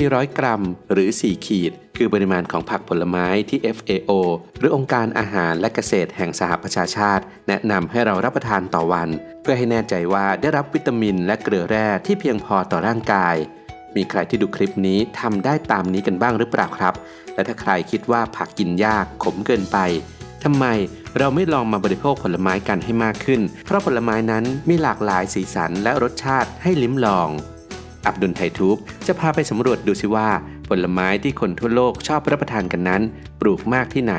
400 กรัม หรือ 4 ขีด คือปริมาณของผักผลไม้ที่ FAO หรือองค์การอาหารและเกษตรแห่งสหประชาชาติ แนะนำให้เรารับประทานต่อวัน เพื่อให้แน่ใจว่าได้รับวิตามินและเกลือแร่ที่เพียงพอต่อร่างกาย มีใครที่ดูคลิปนี้ทำได้ตามนี้กันบ้างหรือเปล่าครับ และถ้าใครคิดว่าผักกินยากขมเกินไปทำไมเราไม่ลองมาบริโภคผลไม้กันให้มากขึ้น เพราะผลไม้นั้นมีหลากหลายสีสันและรสชาติให้ลิ้มลอง อับดุลไททูบจะพาไปสำรวจดูสิว่า ผลไม้ที่คนทั่วโลกชอบรับประทานกันนั้น ปลูกมากที่ไหน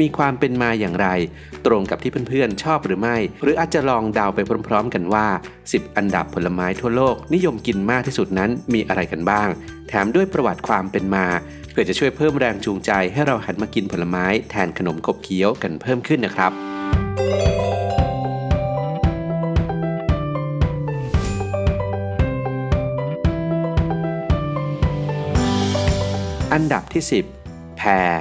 มีความเป็นมาอย่างไร ตรงกับที่เพื่อนๆชอบหรือไม่ หรืออาจจะลองเดาไปพร้อมๆ กันว่า 10 อันดับผลไม้ทั่วโลกนิยมกินมากที่สุดนั้นมีอะไรกันบ้าง แถมด้วยประวัติความเป็นมา เพื่อจะช่วยเพิ่มแรงจูงใจให้เราหันมากินผลไม้แทนขนมขบเคี้ยวกันเพิ่มขึ้นนะครับ อันดับที่ 10 แพร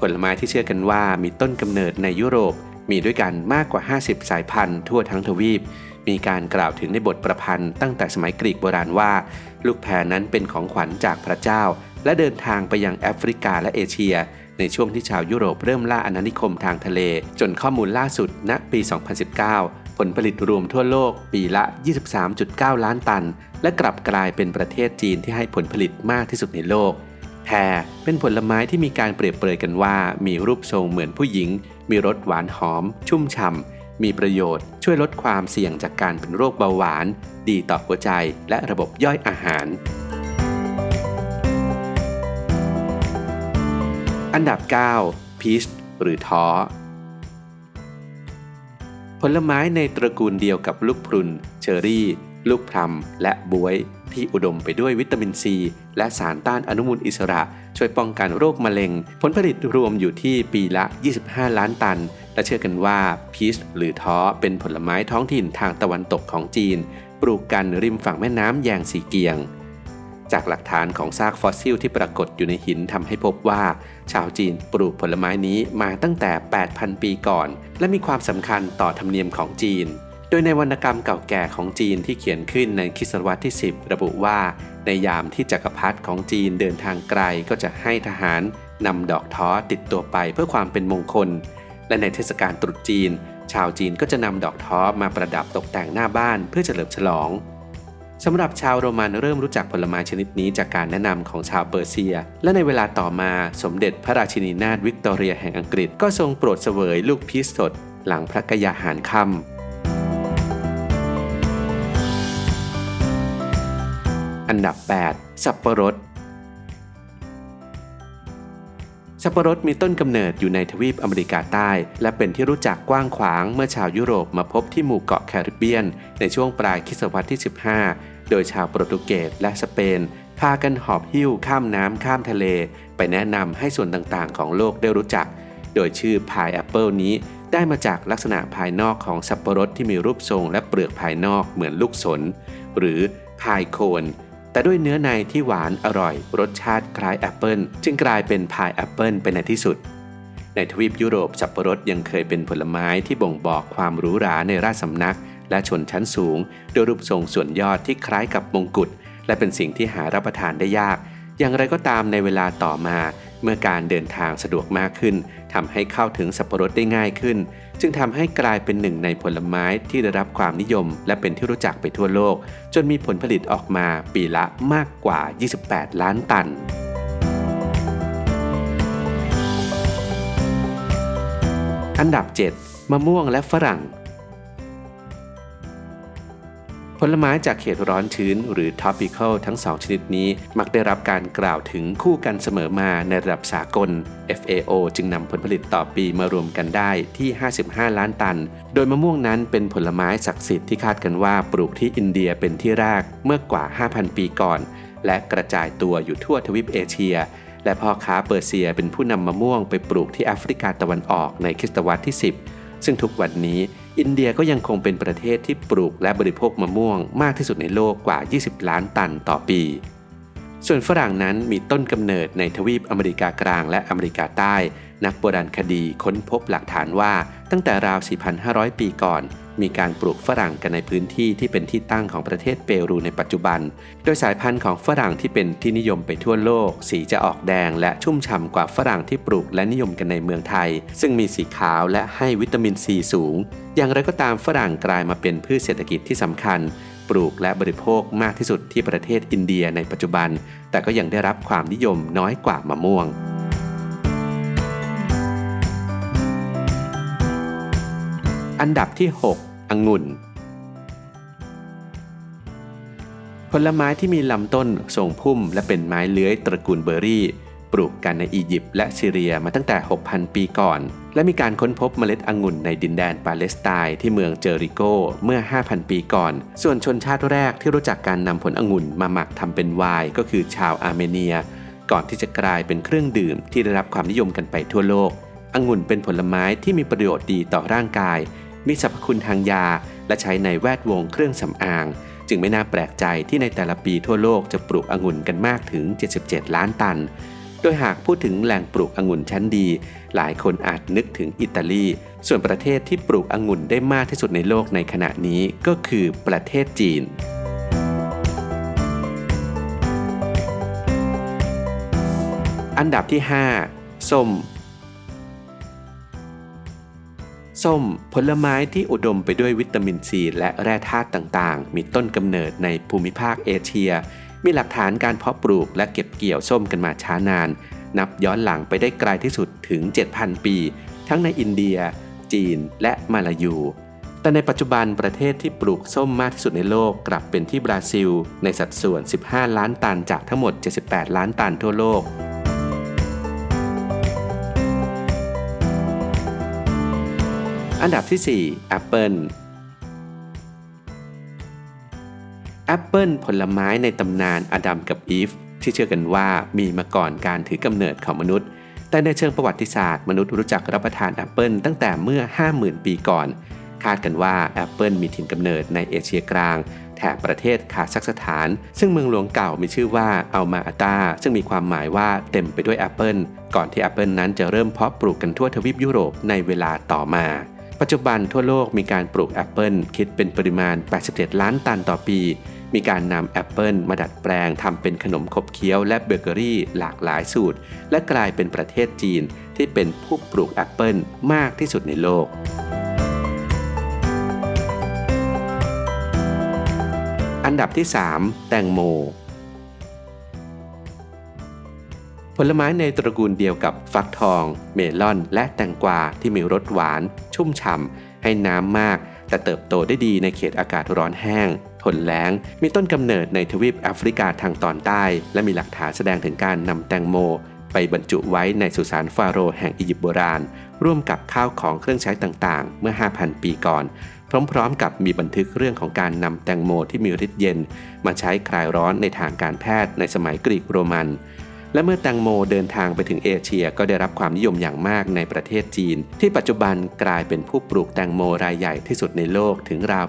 ผลไม้ที่เชื่อกันว่ามีต้นกำเนิดในยุโรปมีด้วยกันมากกว่า 50 สายพันธุ์ทั่วทั้งทวีป มีการกล่าวถึงในบทประพันธ์ตั้งแต่สมัยกรีกโบราณว่า ลูกแพรนั้นเป็นของขวัญจากพระเจ้า และเดินทางไปยังแอฟริกาและเอเชีย ในช่วงที่ชาวยุโรปเริ่มล่าอาณานิคมทางทะเล จนข้อมูลล่าสุดณปี 2019 ผลผลิตรวมทั่วโลกปีละ 23.9 ล้านตัน และกลับกลายเป็นประเทศจีนที่ให้ผลผลิตมากที่สุดในโลกแพรเป็นผลไม้ที่มีการเปรียบเปรยกันว่า มีรูปทรงเหมือนผู้หญิง มีรสหวานหอม ชุ่มฉ่ำ มีประโยชน์ ช่วยลดความเสี่ยงจากการเป็นโรคเบาหวาน ดีต่อหัวใจและระบบย่อยอาหาร อันดับ 9 พีชหรือท้อ ผลไม้ในตระกูลเดียวกับลูกพรุน เชอรี่ ลูกพลัมและบวย ที่อุดมไปด้วยวิตามินซี และสารต้านอนุมูลอิสระ ช่วยป้องกันโรคมะเร็ง ผลผลิตรวมอยู่ที่ปีละ 25 ล้านตัน และเชื่อกันว่าพีชหรือท้อเป็นผลไม้ท้องถิ่นทางตะวันตกของจีน ปลูกกันริมฝั่งแม่น้ำแยงสีเกียง จากหลักฐานของซากฟอสซิลที่ปรากฏอยู่ในหินทำให้พบว่า ชาวจีนปลูกผลไม้นี้มาตั้งแต่ 8,000 ปีก่อน และมีความสำคัญต่อธรรมเนียมของจีน โดยในวรรณกรรมเก่าแก่ของจีนที่เขียนขึ้นในคริสตศตวรรษที่ 10 ระบุว่า ในยามที่จักรพรรดิของจีนเดินทางไกลก็จะให้ทหารนำดอกท้อติดตัวไปเพื่อความเป็นมงคล และในเทศกาลตรุษจีน ชาวจีนก็จะนำดอกท้อมาประดับตกแต่งหน้าบ้านเพื่อเฉลิมฉลอง สำหรับชาวโรมันเริ่มรู้จักผลไม้ชนิดนี้จากการแนะนำของชาวเปอร์เซีย และในเวลาต่อมาสมเด็จพระราชินีนาถวิกตอเรียแห่งอังกฤษก็ทรงโปรดเสวยลูกพีชสด หลังพระกยาหารค่ำอันดับ 8 สับปะรด สับปะรดมีต้นกำเนิดอยู่ในทวีปอเมริกาใต้ และเป็นที่รู้จักกว้างขวางเมื่อชาวยุโรปมาพบที่หมู่เกาะแคริบเบียน ในช่วงปลายคศวรรษที่ 15 โดยชาวโปรตุเกสและสเปน พากันหอบหิ้วข้ามน้ำข้ามทะเล ไปแนะนำให้ส่วนต่างๆ ของโลกได้รู้จัก โดยชื่อพายแอปเปิลนี้ได้มาจากลักษณะภายนอกของสับปะรดที่มีรูปทรงและเปลือกภายนอกเหมือนลูกสน หรือพายโคน แต่ด้วยเนื้อในที่หวานอร่อย รสชาติคล้ายแอปเปิลจึงกลายเป็นพายแอปเปิลไปในที่สุด ในทวีปยุโรปสับปะรดยังเคยเป็นผลไม้ที่บ่งบอกความหรูหราในราชสำนัก และชนชั้นสูง โดยรูปทรงส่วนยอดที่คล้ายกับมงกุฎและเป็นสิ่งที่หารับประทานได้ยาก อย่างไรก็ตามในเวลาต่อมา เมื่อการเดินทางสะดวกมากขึ้นทำให้เข้าถึงสับปะรดได้ง่ายขึ้น จึงทำให้กลายเป็นหนึ่งในผลไม้ที่ได้รับความนิยม และเป็นที่รู้จักไปทั่วโลก จนมีผลผลิตออกมาปีละมากกว่า 28 ล้านตันอันดับ 7 มะม่วงและฝรั่ง ผลไม้จากเขตร้อนชื้นหรือ topical ทั้งสองชนิดนี้ มักได้รับการกล่าวถึงคู่กันเสมอมาในระดับสากล FAO จึงนำผลผลิตต่อปีมารวมกันได้ที่ 55 ล้านตัน โดยมะม่วงนั้นเป็นผลไม้ศักดิ์สิทธิ์ที่คาดกันว่าปลูกที่อินเดียเป็นที่แรกเมื่อกว่า 5,000 ปีก่อน และกระจายตัวอยู่ทั่วทวีปเอเชีย และพ่อค้าเปอร์เซียเป็นผู้นำมะม่วงไปปลูกที่แอฟริกาตะวันออกในคริสตวรรษที่ 10 ซึ่งทุกวันนี้ อินเดียก็ยังคงเป็นประเทศที่ปลูกและบริโภคมะม่วงมากที่สุดในโลกกว่า 20 ล้านตันต่อปี ส่วนฝรั่งนั้นมีต้นกำเนิดในทวีปอเมริกากลางและอเมริกาใต้ นักโบราณคดีค้นพบหลักฐานว่าตั้งแต่ราว 4,500 ปีก่อน มีการปลูกฝรั่งกันในพื้นที่ที่เป็นที่ตั้งของประเทศเปรูในปัจจุบัน โดยสายพันธุ์ของฝรั่งที่เป็นที่นิยมไปทั่วโลก สีจะออกแดงและชุ่มฉ่ำกว่าฝรั่งที่ปลูกและนิยมกันในเมืองไทย ซึ่งมีสีขาวและให้วิตามินซีสูง อย่างไรก็ตามฝรั่งกลายมาเป็นพืชเศรษฐกิจที่สำคัญ ปลูกและบริโภคมากที่สุดที่ประเทศอินเดียในปัจจุบัน แต่ก็ยังได้รับความนิยมน้อยกว่ามะม่วงอันดับที่ 6 องุ่น ผลไม้ที่มีลำต้นทรงพุ่มและเป็นไม้เลื้อยตระกูลเบอร์รี่ ปลูกกันในอียิปต์และซีเรียมาตั้งแต่ 6,000 ปีก่อน และมีการค้นพบเมล็ดองุ่นในดินแดนปาเลสไตน์ที่เมืองเจอริโกเมื่อ 5,000 ปีก่อน ส่วนชนชาติแรกที่รู้จักการนำผลองุ่นมาหมักทำเป็นไวน์ก็คือชาวอาร์เมเนีย ก่อนที่จะกลายเป็นเครื่องดื่มที่ได้รับความนิยมกันไปทั่วโลกองุ่นเป็นผลไม้ที่มีประโยชน์ดีต่อร่างกาย มีสรรพคุณทางยา และใช้ในแวดวงเครื่องสำอาง จึงไม่น่าแปลกใจที่ในแต่ละปีทั่วโลกจะปลูกองุ่นกันมากถึง 77 ล้านตัน โดยหากพูดถึงแหล่งปลูกองุ่นชั้นดี หลายคนอาจนึกถึงอิตาลี ส่วนประเทศที่ปลูกองุ่นได้มากที่สุดในโลกในขณะนี้ก็คือประเทศจีนอันดับที่ 5 ส้ม ส้มผลไม้ที่อุดมไปด้วยวิตามินซีและแร่ธาตุต่างๆ มีต้นกำเนิดในภูมิภาคเอเชีย มีหลักฐานการเพาะปลูกและเก็บเกี่ยวส้มกันมาช้านาน นับย้อนหลังไปได้ไกลที่สุดถึง 7,000 ปี ทั้งในอินเดีย จีน และมาลายู แต่ในปัจจุบันประเทศที่ปลูกส้มมากที่สุดในโลกกลับเป็นที่บราซิล ในสัดส่วน 15 ล้านตันจากทั้งหมด 78 ล้านตันทั่วโลก อันดับที่ 4 Apple แอปเปิลผลไม้ในตำนานอดัมกับอีฟที่เชื่อกันว่ามีมาก่อนการถือกำเนิดของมนุษย์ แต่ในเชิงประวัติศาสตร์มนุษย์รู้จักรับประทานแอปเปิลตั้งแต่เมื่อ 50,000 ปีก่อน คาดกันว่าแอปเปิลมีถิ่นกำเนิดในเอเชียกลาง แถบประเทศคาซัคสถาน ซึ่งเมืองหลวงเก่ามีชื่อว่าอัลมาอาตาซึ่งมีความหมายว่าเต็มไปด้วยแอปเปิลก่อนที่แอปเปิลนั้นจะเริ่มเพาะปลูกกันทั่วทวีปยุโรปในเวลาต่อมา ปัจจุบันทั่วโลกมีการปลูกแอปเปิลคิดเป็นปริมาณ 87 ล้านตันต่อปี มีการนำแอปเปิลมาดัดแปลงทำเป็นขนมขบเคี้ยวและเบเกอรี่หลากหลายสูตร และกลายเป็นประเทศจีนที่เป็นผู้ปลูกแอปเปิลมากที่สุดในโลกอันดับที่ 3 แตงโม ผลไม้ในตระกูลเดียวกับฟักทอง เมลอน และแตงกวาที่มีรสหวาน ชุ่มฉ่ำให้น้ำมาก แต่เติบโตได้ดีในเขตอากาศร้อนแห้ง ทนแล้ง มีต้นกำเนิดในทวีปแอฟริกาทางตอนใต้ และมีหลักฐานแสดงถึงการนำแตงโม ไปบรรจุไว้ในสุสานฟาโรห์แห่งอียิปต์โบราณ ร่วมกับข้าวของเครื่องใช้ต่างๆ เมื่อ 5,000 ปีก่อนพร้อมๆ กับมีบันทึกเรื่องของการนำแตงโมที่มีฤทธิ์เย็น มาใช้คลายร้อนในทางการแพทย์ในสมัยกรีกโรมัน และเมื่อแตงโมเดินทางไปถึงเอเชียก็ได้รับความนิยมอย่างมากในประเทศจีน ที่ปัจจุบันกลายเป็นผู้ปลูกแตงโมรายใหญ่ที่สุดในโลกถึงราว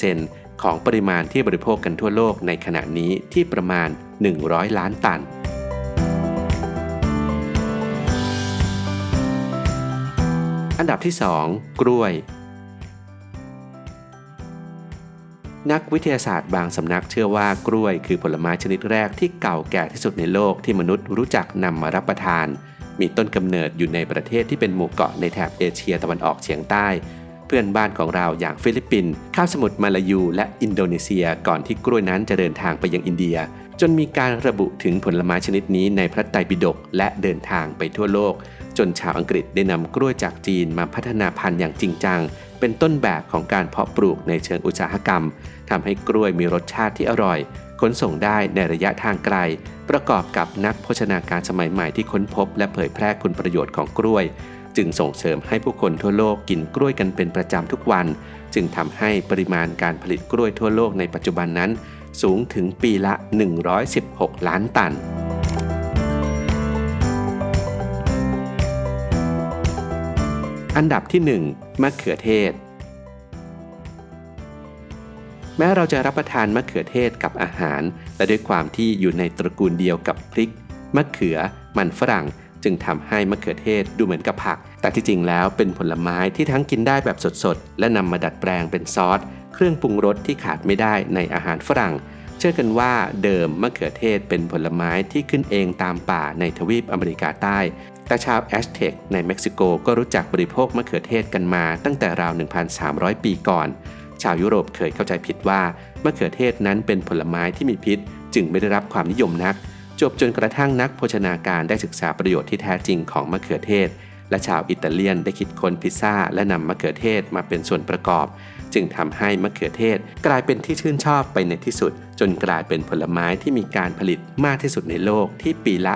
80%ของปริมาณที่บริโภคกันทั่วโลกในขณะนี้ที่ประมาณ 100 ล้านตันอันดับที่ 2 กล้วย นักวิทยาศาสตร์บางสำนักเชื่อว่ากล้วยคือผลไม้ชนิดแรกที่เก่าแก่ที่สุดในโลกที่มนุษย์รู้จักนำมารับประทาน มีต้นกำเนิดอยู่ในประเทศที่เป็นหมู่เกาะในแถบเอเชียตะวันออกเฉียงใต้ เพื่อนบ้านของเราอย่างฟิลิปปินส์ข้ามสมุทรมาลายู และอินโดนีเซียก่อนที่กล้วยนั้นจะเดินทางไปยังอินเดีย จนมีการระบุถึงผลไม้ชนิดนี้ในพระไตรปิฎกและเดินทางไปทั่วโลก จนชาวอังกฤษได้นำกล้วยจากจีนมาพัฒนาพันธุ์อย่างจริงจัง เป็นต้นแบบของการเพาะปลูกในเชิงอุตสาหกรรมทำให้กล้วยมีรสชาติที่อร่อย ขนส่งได้ในระยะทางไกล ประกอบกับนักโภชนาการสมัยใหม่ที่ค้นพบ และเผยแพร่คุณประโยชน์ของกล้วย จึงส่งเสริมให้ผู้คนทั่วโลกกินกล้วยกันเป็นประจำทุกวัน จึงทำให้ปริมาณการผลิตกล้วยทั่วโลกในปัจจุบันนั้น สูงถึงปีละ 116 ล้านตัน อันดับที่ 1 มะเขือเทศ แม้เราจะรับประทานมะเขือเทศกับอาหาร และด้วยความที่อยู่ในตระกูลเดียวกับพริก มะเขือ มันฝรั่ง จึงทำให้มะเขือเทศดูเหมือนกับผัก แต่ที่จริงแล้วเป็นผลไม้ที่ทั้งกินได้แบบสดๆ และนำมาดัดแปลงเป็นซอส เครื่องปรุงรสที่ขาดไม่ได้ในอาหารฝรั่ง เชื่อกันว่าเดิมมะเขือเทศเป็นผลไม้ที่ขึ้นเองตามป่าในทวีปอเมริกาใต้ แต่ชาวแอสเท็กในเม็กซิโกก็รู้จักบริโภคมะเขือเทศกันมาตั้งแต่ราว 1,300 ปีก่อน ชาวยุโรปเคยเข้าใจผิดว่ามะเขือเทศนั้นเป็นผลไม้ที่มีพิษ จึงไม่ได้รับความนิยมนัก จบจนกระทั่งนักโภชนาการได้ศึกษาประโยชน์ที่แท้จริงของมะเขือเทศ และชาวอิตาเลียนได้คิดค้นพิซซ่าและนำมะเขือเทศมาเป็นส่วนประกอบ จึงทำให้มะเขือเทศกลายเป็นที่ชื่นชอบไปในที่สุด จนกลายเป็นผลไม้ที่มีการผลิตมากที่สุดในโลกที่ปีละ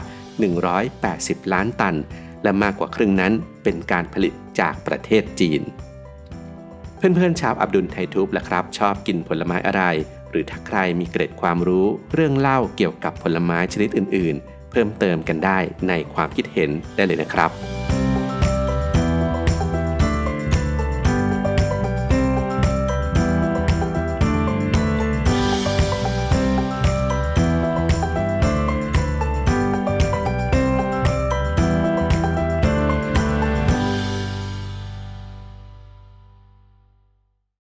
180 ล้านตัน และมากกว่าครึ่งนั้นเป็นการผลิตจากประเทศจีน เพื่อนๆชาวอับดุลไททูบล่ะครับ ชอบกินผลไม้อะไร หรือถ้าใครมีเกร็ดความรู้ เรื่องเล่าเกี่ยวกับผลไม้ชนิดอื่น ๆ เพิ่มเติมกันได้ในความคิดเห็นได้เลยนะครับ